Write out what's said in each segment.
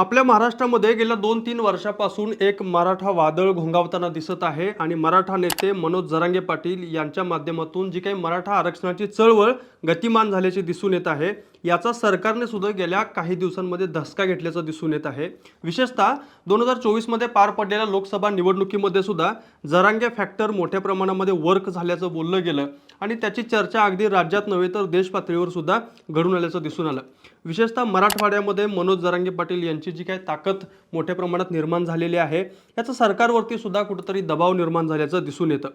आपल्या महाराष्ट्रामध्ये गेल्या दोन तीन वर्षापासून एक मराठा वादळ घोंगावताना दिसत आहे आणि मराठा नेते मनोज जरांगे पाटील यांच्या माध्यमातून जी काही मराठा आरक्षणाची चळवळ गतिमान झाल्याची दिसून येत आहे. याचा सरकारने सुद्धा गेल्या काही दिवसांमध्ये धसका घेतल्याचं दिसून येत आहे. विशेषतः दोन हजार चोवीसमध्ये पार पडलेल्या लोकसभा निवडणुकीमध्ये सुद्धा जरांगे फॅक्टर मोठ्या प्रमाणामध्ये वर्क झाल्याचं बोललं गेलं आणि त्याची चर्चा अगदी राज्यात नव्हे तर देश पातळीवर सुद्धा घडून आल्याचं दिसून आलं. विशेषतः मराठवाड्यामध्ये मनोज जरांगे पाटील यांची जी काही ताकद मोठ्या प्रमाणात निर्माण झालेली आहे याचा सरकारवरती सुद्धा कुठंतरी दबाव निर्माण झाल्याचं दिसून येतं.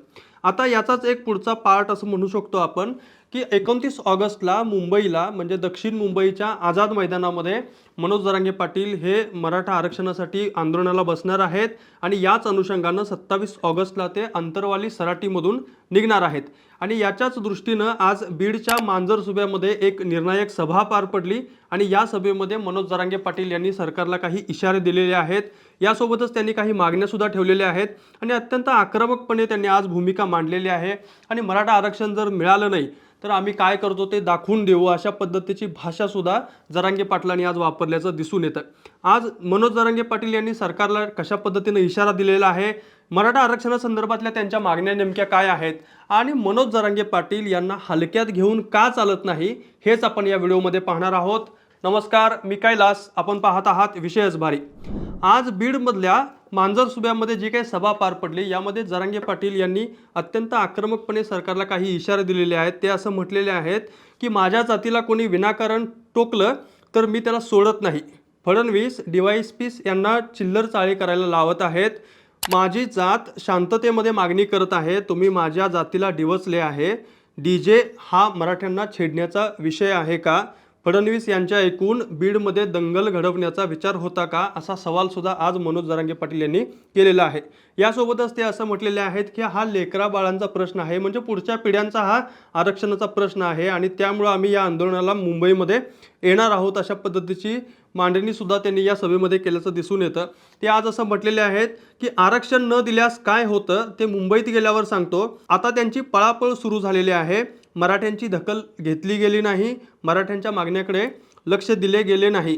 आता याचाच एक पुढचा पार्ट असं म्हणू शकतो आपण की एकोणतीस ऑगस्टला मुंबईला म्हणजे दक्षिण मुंबईच्या आझाद मैदानामध्ये मनोज जरांगे पाटील हे मराठा आरक्षणासाठी आंदोलनाला बसणार आहेत आणि याच अनुषंगानं सत्तावीस ऑगस्टला ते अंतरवाली सराटीमधून निघणार आहेत. आणि याच्याच दृष्टीनं आज बीडच्या मांजर सुब्यामध्ये एक निर्णायक सभा पार पडली आणि या सभेमध्ये मनोज जरांगे पाटील यांनी सरकारला काही इशारे दिलेले आहेत. यासोबतच त्यांनी काही मागण्यासुद्धा ठेवलेल्या आहेत आणि अत्यंत आक्रमकपणे त्यांनी आज भूमिका मांडलेली आहे. आणि मराठा आरक्षण जर मिळालं नाही तर आम्ही काय करतो ते दाखवून देऊ. अशा पद्धतीची भाषासुद्धा जरांगे पाटलांनी आज वापरल्याचं दिसून येतं. आज मनोज जरांगे पाटील यांनी सरकारला कशा पद्धतीनं इशारा दिलेला आहे? मराठा आरक्षणासंदर्भातल्या त्यांच्या मागण्या नेमक्या काय आहेत? आणि मनोज जरांगे पाटील यांना हलक्यात घेऊन का चालत नाही हेच आपण या व्हिडिओमध्ये पाहणार आहोत. नमस्कार मी कैलास. आपण पाहत आहात विषयच भारी. आज बीडमधल्या मांजर सुब्यामध्ये जी काही सभा पार पडली यामध्ये जरांगे पाटील यांनी अत्यंत आक्रमकपणे सरकारला काही इशारे दिलेले आहेत. ते असं म्हटलेले आहेत की माझ्या जातीला कोणी विनाकारण टोकलं तर मी त्याला सोडत नाही. फडणवीस डिवाईस पीस यांना चिल्लर चाळी करायला लावत आहेत. माझी जात शांततेमध्ये मागणी करत आहे. तुम्ही माझ्या जातीला डिवचले आहे. डी जे हा मराठ्यांना छेडण्याचा विषय आहे का? फडणवीस यांच्या ऐकून बीडमध्ये दंगल घडवण्याचा विचार होता का असा सवाल सुद्धा आज मनोज जरांगे पाटील यांनी केलेला आहे. यासोबतच ते असं म्हटलेले आहेत की हा लेकरा बाळांचा प्रश्न आहे म्हणजे पुढच्या पिढ्यांचा हा आरक्षणाचा प्रश्न आहे आणि त्यामुळं आम्ही या आंदोलनाला मुंबईमध्ये येणार आहोत अशा पद्धतीची मांडणी सुद्धा त्यांनी या सभेमध्ये केल्याचं दिसून येतं. ते आज असं म्हटलेले आहेत की आरक्षण न दिल्यास काय होतं ते मुंबईत गेल्यावर सांगतो. आता त्यांची पळापळ सुरू झालेली आहे. मराठ्यांची दखल घेतली गेली नाही मराठ्यांच्या मागण्याकडे लक्ष दिले गेले नाही.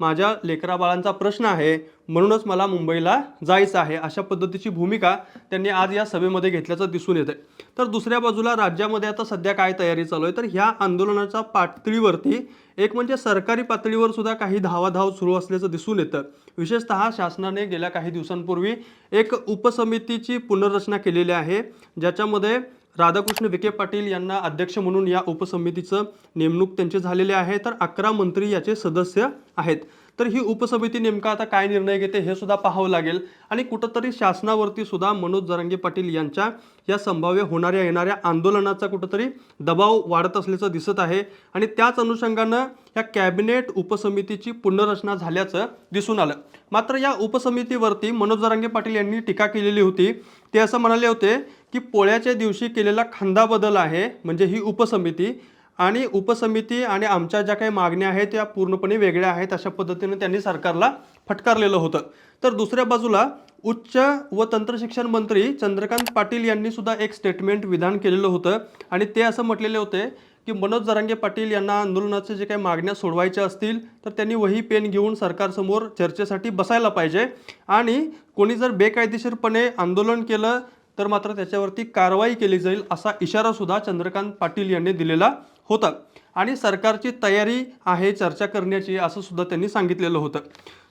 माझ्या लेकराबाळांचा प्रश्न आहे म्हणूनच मला मुंबईला जायचं आहे. अशा पद्धतीची भूमिका त्यांनी आज या सभेमध्ये घेतल्याचं दिसून येतं तर दुसऱ्या बाजूला राज्यामध्ये आता सध्या काय तयारी चालू आहे? तर ह्या आंदोलनाच्या पातळीवरती एक म्हणजे सरकारी पातळीवर सुद्धा काही धावाधाव सुरू असल्याचं दिसून येतं. विशेषतः शासनाने गेल्या काही दिवसांपूर्वी एक उपसमितीची पुनर्रचना केलेली आहे ज्याच्यामध्ये राधाकृष्ण विखे पाटील यांना अध्यक्ष म्हणून या उपसमितीचं नेमणूक त्यांची झालेली आहे. तर अकरा मंत्री याचे सदस्य आहेत. तर ही उपसमिती नेमका आता काय निर्णय घेते हे सुद्धा पाहावं लागेल. आणि कुठंतरी शासनावरती सुद्धा मनोज जरांगे पाटील यांच्या या संभाव्य होणाऱ्या येणाऱ्या आंदोलनाचा कुठंतरी दबाव वाढत असल्याचं दिसत आहे. आणि त्याच अनुषंगानं या कॅबिनेट उपसमितीची पुनर्रचना झाल्याचं दिसून आलं. मात्र या उपसमितीवरती मनोज जरांगे पाटील यांनी टीका केलेली होती. ते असं म्हणाले होते की पोळ्याच्या दिवशी केलेला खांदा बदल आहे म्हणजे ही उपसमिती. आणि उपसमिती आणि आमच्या ज्या काही मागण्या आहेत त्या पूर्णपणे वेगळ्या आहेत अशा पद्धतीने त्यांनी सरकारला फटकारलेलं होतं. तर दुसऱ्या बाजूला उच्च व तंत्रशिक्षण मंत्री चंद्रकांत पाटील यांनी सुद्धा एक स्टेटमेंट विधान केलेलं होतं. आणि ते असं म्हटलेले होते की मनोज जरांगे पाटील यांना आंदोलनाचे जे काही मागण्या सोडवायच्या असतील तर त्यांनी वही पेन घेऊन सरकारसमोर चर्चेसाठी बसायला पाहिजे. आणि कोणी जर बेकायदेशीरपणे आंदोलन केलं तर मात्र त्याच्यावरती कारवाई केली जाईल असा इशारासुद्धा चंद्रकांत पाटील यांनी दिलेला होता. आणि सरकारची तयारी आहे चर्चा करण्याची असं सुद्धा त्यांनी सांगितलेलं होतं.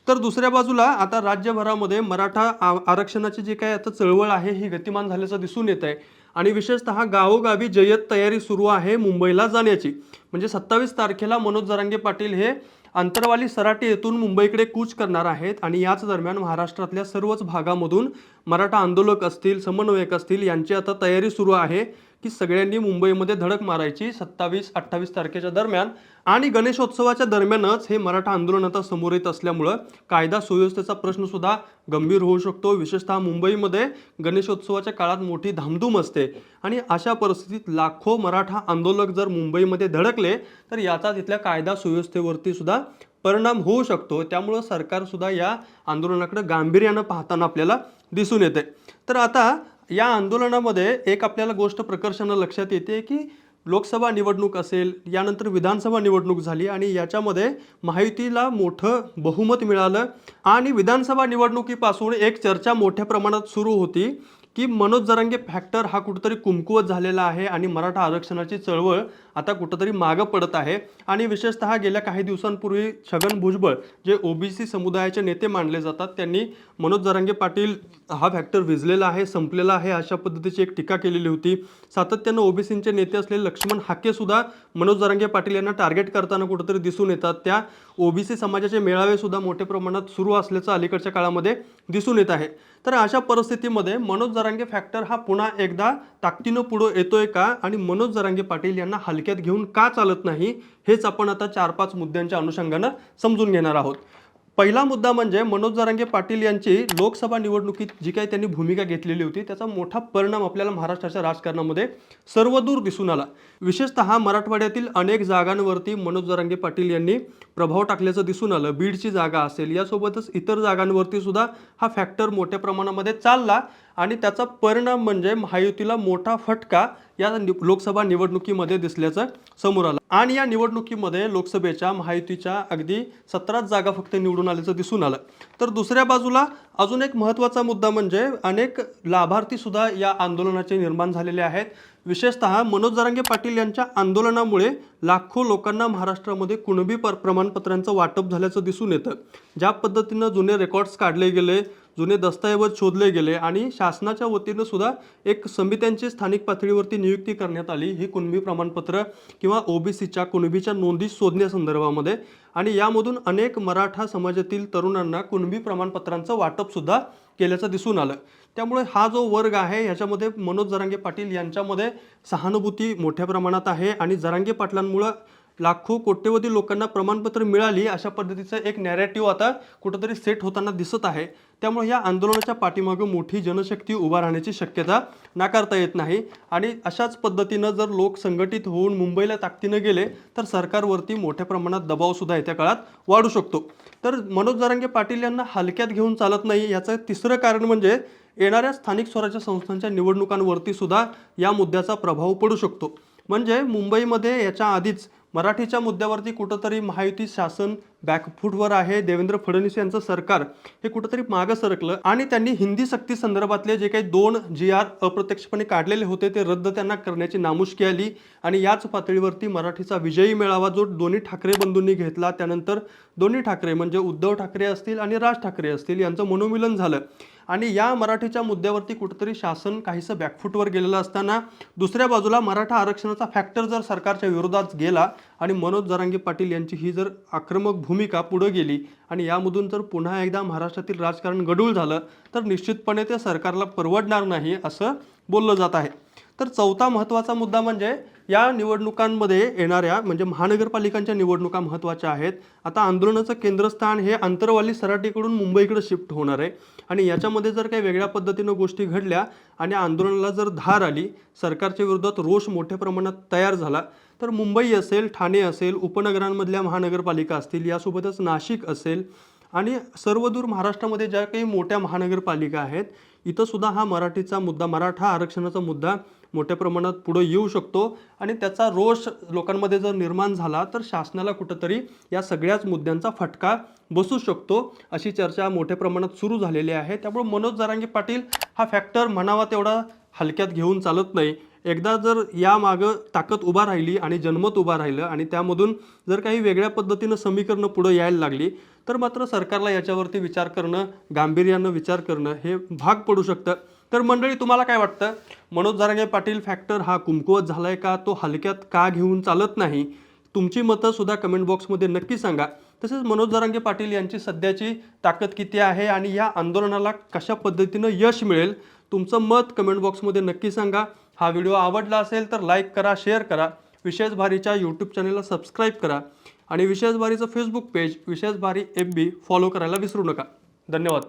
तर दुसऱ्या बाजूला आता राज्यभरामध्ये मराठा आ आरक्षणाची जी काही आता चळवळ आहे ही गतिमान झाल्याचं दिसून येत आहे आणि विशेषतः गावोगावी जय्यत तयारी सुरू आहे मुंबईला जाण्याची. म्हणजे सत्तावीस तारखेला मनोज जरांगे पाटील हे अंतरवाली सराटे येथून मुंबईकडे कूच करणार आहेत आणि याच दरम्यान महाराष्ट्रातल्या सर्वच भागामधून मराठा आंदोलक असतील समन्वयक असतील यांची आता तयारी सुरू आहे की सगळ्यांनी मुंबईमध्ये धडक मारायची सत्तावीस अठ्ठावीस तारखेच्या दरम्यान आणि गणेशोत्सवाच्या दरम्यानच हे मराठा आंदोलन आता समोर येत असल्यामुळं कायदा सुव्यवस्थेचा प्रश्न सुद्धा गंभीर होऊ शकतो. विशेषतः मुंबईमध्ये गणेशोत्सवाच्या काळात मोठी धामधूम असते. आणि अशा परिस्थितीत लाखो मराठा आंदोलक जर मुंबईमध्ये धडकले तर याचा तिथल्या कायदा सुव्यवस्थेवरती सुद्धा परिणाम होऊ शकतो. त्यामुळं सरकारसुद्धा या आंदोलनाकडे गांभीर्यानं पाहताना आपल्याला दिसून येते तर आता या आंदोलनामध्ये एक आपल्याला गोष्ट प्रकर्षानं लक्षात येते की लोकसभा निवडणूक असेल यानंतर विधानसभा निवडणूक झाली आणि याच्यामध्ये माहितीला मोठं बहुमत मिळालं आणि विधानसभा निवडणुकीपासून एक चर्चा मोठ्या प्रमाणात सुरू होती. की मनोज जरांगे फॅक्टर हा कुठंतरी कुमकुवत झालेला आहे आणि मराठा आरक्षणाची चळवळ आता कुठंतरी मागं पडत आहे. आणि विशेषतः गेल्या काही दिवसांपूर्वी छगन भुजबळ जे ओबीसी समुदायाचे नेते मानले जातात त्यांनी मनोज जरांगे पाटील हा फॅक्टर विजलेला आहे संपलेला आहे अशा पद्धतीची एक टीका केलेली होती. सातत्यानं ओबीसींचे नेते असलेले लक्ष्मण हाकेसुद्धा मनोज जरांगे पाटील यांना टार्गेट करताना कुठंतरी दिसून येतात. त्या ओबीसी समाजाचे मेळावेसुद्धा मोठ्या प्रमाणात सुरू असल्याचं अलीकडच्या काळामध्ये दिसून येत आहे. तर अशा परिस्थितीमध्ये मनोज जरांगे फॅक्टर हा पुन्हा एकदा ताकदीनं पुढं येतोय का? आणि मनोज जरांगे पाटील यांना हलक्यात घेऊन का चालत नाही हेच आपण आता चार पाच मुद्द्यांच्या अनुषंगानं समजून घेणार आहोत. पहिला मुद्दा म्हणजे मनोज जरांगे पाटील यांची लोकसभा निवडणुकीत जी काही त्यांनी भूमिका घेतलेली होती त्याचा मोठा परिणाम आपल्याला महाराष्ट्राच्या राजकारणामध्ये सर्वदूर दिसून आला. विशेषतः मराठवाड्यातील अनेक जागांवरती मनोज जरांगे पाटील यांनी प्रभाव टाकल्याचं दिसून आलं. बीडची जागा असेल यासोबतच इतर जागांवरती सुद्धा हा फॅक्टर मोठ्या प्रमाणामध्ये चालला. आणि त्याचा परिणाम म्हणजे महायुतीला मोठा फटका या लोकसभा निवडणुकीमध्ये दिसल्याचं समोर आलं. आणि या निवडणुकीमध्ये लोकसभेच्या महायुतीच्या अगदी सतराच जागा फक्त निवडून आल्याचं दिसून आलं. तर दुसऱ्या बाजूला अजून एक महत्त्वाचा मुद्दा म्हणजे अनेक लाभार्थीसुद्धा या आंदोलनाचे निर्माण झालेले आहेत. विशेषतः मनोज जरांगे पाटील यांच्या आंदोलनामुळे लाखो लोकांना महाराष्ट्रामध्ये कुणबी पर प्रमाणपत्रांचं वाटप झाल्याचं दिसून येतं. ज्या पद्धतीनं जुने रेकॉर्ड्स काढले गेले जुने दस्तऐवज शोधले गेले आणि शासनाच्या वतीनं सुद्धा एक समित्यांची स्थानिक पातळीवरती नियुक्ती करण्यात आली. ही कुणबी प्रमाणपत्र किंवा ओबीसीच्या कुणबीच्या नोंदी शोधण्यासंदर्भामध्ये आणि यामधून अनेक मराठा समाजातील तरुणांना कुणबी प्रमाणपत्रांचं वाटप सुद्धा केल्याचं दिसून आलं. त्यामुळे हा जो वर्ग आहे ह्याच्यामध्ये मनोज जरांगे पाटील यांच्यामध्ये सहानुभूती मोठ्या प्रमाणात आहे आणि जरांगे पाटलांमुळं लाखो कोट्यवधी लोकांना प्रमाणपत्र मिळाली अशा पद्धतीचं एक नॅरेटिव्ह आता कुठंतरी सेट होताना दिसत आहे. त्यामुळे या आंदोलनाच्या पाठीमागं मोठी जनशक्ती उभा राहण्याची शक्यता नाकारता येत नाही. आणि अशाच पद्धतीनं जर लोक संघटित होऊन मुंबईला ताकदीनं गेले तर सरकारवरती मोठ्या प्रमाणात दबावसुद्धा येत्या काळात वाढू शकतो. तर मनोज जरांगे पाटील यांना हलक्यात घेऊन चालत नाही याचं तिसरं कारण म्हणजे येणाऱ्या स्थानिक स्वराज्य संस्थांच्या निवडणुकांवरती सुद्धा या मुद्द्याचा प्रभाव पडू शकतो. म्हणजे मुंबईमध्ये याच्या आधीच मराठीच्या मुद्द्यावरती कुठंतरी महायुती शासन बॅकफूटवर आहे. देवेंद्र फडणवीस यांचं सरकार हे कुठंतरी मागं सरकलं आणि त्यांनी हिंदी सक्ती संदर्भातले जे काही दोन जी आर अप्रत्यक्षपणे काढलेले होते ते रद्द त्यांना करण्याची नामुष्की आली आणि याच पातळीवरती मराठीचा विजयी मेळावा जो दोन्ही ठाकरे बंधूंनी घेतला त्यानंतर दोन्ही ठाकरे म्हणजे उद्धव ठाकरे असतील आणि राज ठाकरे असतील यांचं मनोमिलन झालं. आणि या मराठीच्या मुद्द्यावरती कुठंतरी शासन काहीसं बॅकफूटवर गेलेलं असताना दुसऱ्या बाजूला मराठा आरक्षणाचा फॅक्टर जर सरकारच्या विरोधात गेला आणि मनोज जरांगे पाटील यांची ही जर आक्रमक भूमिका पुढं गेली आणि यामधून जर पुन्हा एकदा महाराष्ट्रातील राजकारण गडूळ झालं तर निश्चितपणे ते सरकारला परवडणार नाही असं बोललं जात आहे. तर चौथा महत्त्वाचा मुद्दा म्हणजे या निवडणुकांमध्ये येणाऱ्या म्हणजे महानगरपालिकांच्या निवडणुका महत्त्वाच्या आहेत. आता आंदोलनाचं केंद्रस्थान हे आंतरवाली सराटीकडून मुंबईकडे शिफ्ट होणार आहे. आणि याच्यामध्ये जर काही वेगळ्या पद्धतीनं गोष्टी घडल्या आणि आंदोलनाला जर धार आली सरकारच्या विरोधात रोष मोठ्या प्रमाणात तयार झाला तर मुंबई असेल ठाणे असेल उपनगरांमधल्या महानगरपालिका असतील यासोबतच नाशिक असेल आणि सर्वदूर महाराष्ट्रामध्ये ज्या काही मोठ्या महानगरपालिका आहेत इथंसुद्धा हा मराठीचा मुद्दा मराठा आरक्षणाचा मुद्दा मोठ्या प्रमाणात पुढं येऊ शकतो. आणि त्याचा रोष लोकांमध्ये जर निर्माण झाला तर शासनाला कुठंतरी या सगळ्याच मुद्द्यांचा फटका बसू शकतो अशी चर्चा मोठ्या प्रमाणात सुरू झालेली आहे. त्यामुळे मनोज जरांगे पाटील हा फॅक्टर म्हणावा तेवढा हलक्यात घेऊन चालत नाही. एकदा जर यामागं ताकद उभा राहिली आणि जनमत उभा राहिलं आणि त्यामधून जर काही वेगळ्या पद्धतीनं समीकरणं पुढं यायला लागली तर मात्र सरकारला याच्यावरती विचार करणं गांभीर्यानं विचार करणं हे भाग पडू शकतं. तर मंडळी तुम्हाला काय वाटतं? मनोज जारंगे पाटील फॅक्टर हा कुमकुवत झालाय का? तो हलक्यात का घेऊन चालत नाही? तुमची मतं सुद्धा कमेंट बॉक्समध्ये नक्की सांगा. तसेच मनोज जरांगे पाटील यांची सध्याची ताकद किती आहे आणि या आंदोलनाला कशा पद्धतीनं यश मिळेल? तुमचं मत कमेंट बॉक्समध्ये नक्की सांगा. हा व्हिडिओ आवडला असेल तर लाईक करा शेअर करा. विशेष भारीच्या यूट्यूब चॅनलला सबस्क्राईब करा. आणि विशेष भारीचं फेसबुक पेज विशेष भारी एफ बी फॉलो करायला विसरू नका. धन्यवाद.